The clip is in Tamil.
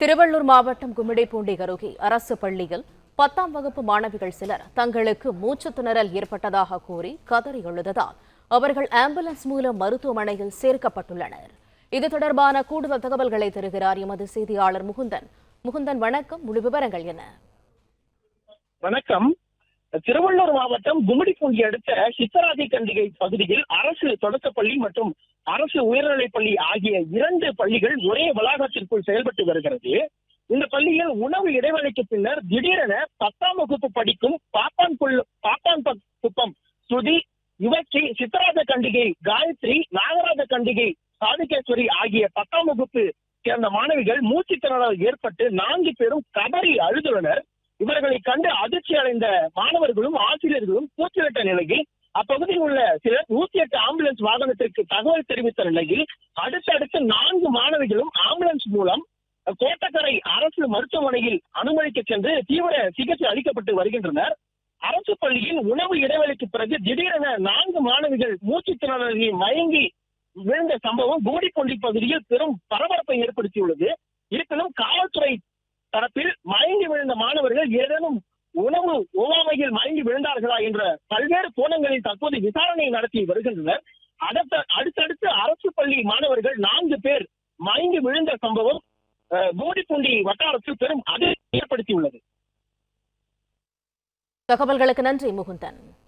திருவள்ளூர் மாவட்டம் கும்மிடிப்பூண்டி அருகே அரசு பள்ளியில் பத்தாம் வகுப்பு மாணவிகள் சிலர் தங்களுக்கு மூச்சுத் திணறல் ஏற்பட்டதாக கூறி கதறி எழுததால் அவர்கள் ஆம்புலன்ஸ் மூலம் மருத்துவமனையில் சேர்க்கப்பட்டுள்ளனர். இது தொடர்பான கூடுதல் தகவல்களை தருகிறார் எமது செய்தியாளர் முகுந்தன். முகுந்தன் வணக்கம். முழு விவரங்கள் என்ன? வணக்கம். திருவள்ளூர் மாவட்டம் கும்மிடிப்பூண்டி அடுத்த சித்தராதி கண்டிகை பகுதியில் அரசு தொடக்கப்பள்ளி மற்றும் அரசு உயர்நிலைப் பள்ளி ஆகிய இரண்டு பள்ளிகள் ஒரே வளாகத்திற்குள் செயல்பட்டு வருகிறது. இந்த பள்ளியில் உணவு இடைவெளிக்கு பின்னர் திடீரென பத்தாம் வகுப்பு படிக்கும் பாப்பான் பாப்பான் குப்பம் சுதி யுவச்சி சித்தராஜ கண்டிகை காயத்ரி நாகராஜ கண்டிகை சாதிகேஸ்வரி ஆகிய பத்தாம் வகுப்பு சேர்ந்த மாணவிகள் மூச்சு திணறல் ஏற்பட்டு நான்கு பேரும் கதறி அழுதுள்ளனர். இவர்களை கண்டு அதிர்ச்சி அடைந்த மாணவர்களும் ஆசிரியர்களும் கூச்சலிட்ட நிலையில் அப்பகுதியில் உள்ள சிலர் நூத்தி எட்டு ஆம்புலன்ஸ் வாகனத்திற்கு தகவல் தெரிவித்த நிலையில் அடுத்தடுத்து நான்கு மாணவிகளும் ஆம்புலன்ஸ் மூலம் கோட்டக்கரை அரசு மருத்துவமனையில் அனுமதிக்க சென்று தீவிர சிகிச்சை அளிக்கப்பட்டு வருகின்றனர். அரசு பள்ளியில் உணவு இடைவெளிக்கு பிறகு திடீரென நான்கு மாணவிகள் மூச்சு திணறலில் மயங்கி விழுந்த சம்பவம் கூடிக்கொண்டி பகுதியில் பெரும் பரபரப்பை ஏற்படுத்தியுள்ளது. இருப்பினும் காவல்துறை தரப்பில் மயங்கி விழுந்த மாணவர்கள் ஏதேனும் உணவு ஒவ்வாமையில் மயங்கி விழுந்தார்களா என்ற பல்வேறு கோணங்களில் தற்போது விசாரணை நடத்தி வருகின்றனர். அடுத்த அடுத்தடுத்து அரசு பள்ளி மாணவர்கள் நான்கு பேர் மயங்கி விழுந்த சம்பவம் அஹ், வட்டாரத்தில் பெரும் அதிர்ச்சி ஏற்படுத்தியுள்ளது. தகவல்களுக்கு நன்றி முகுந்தன்.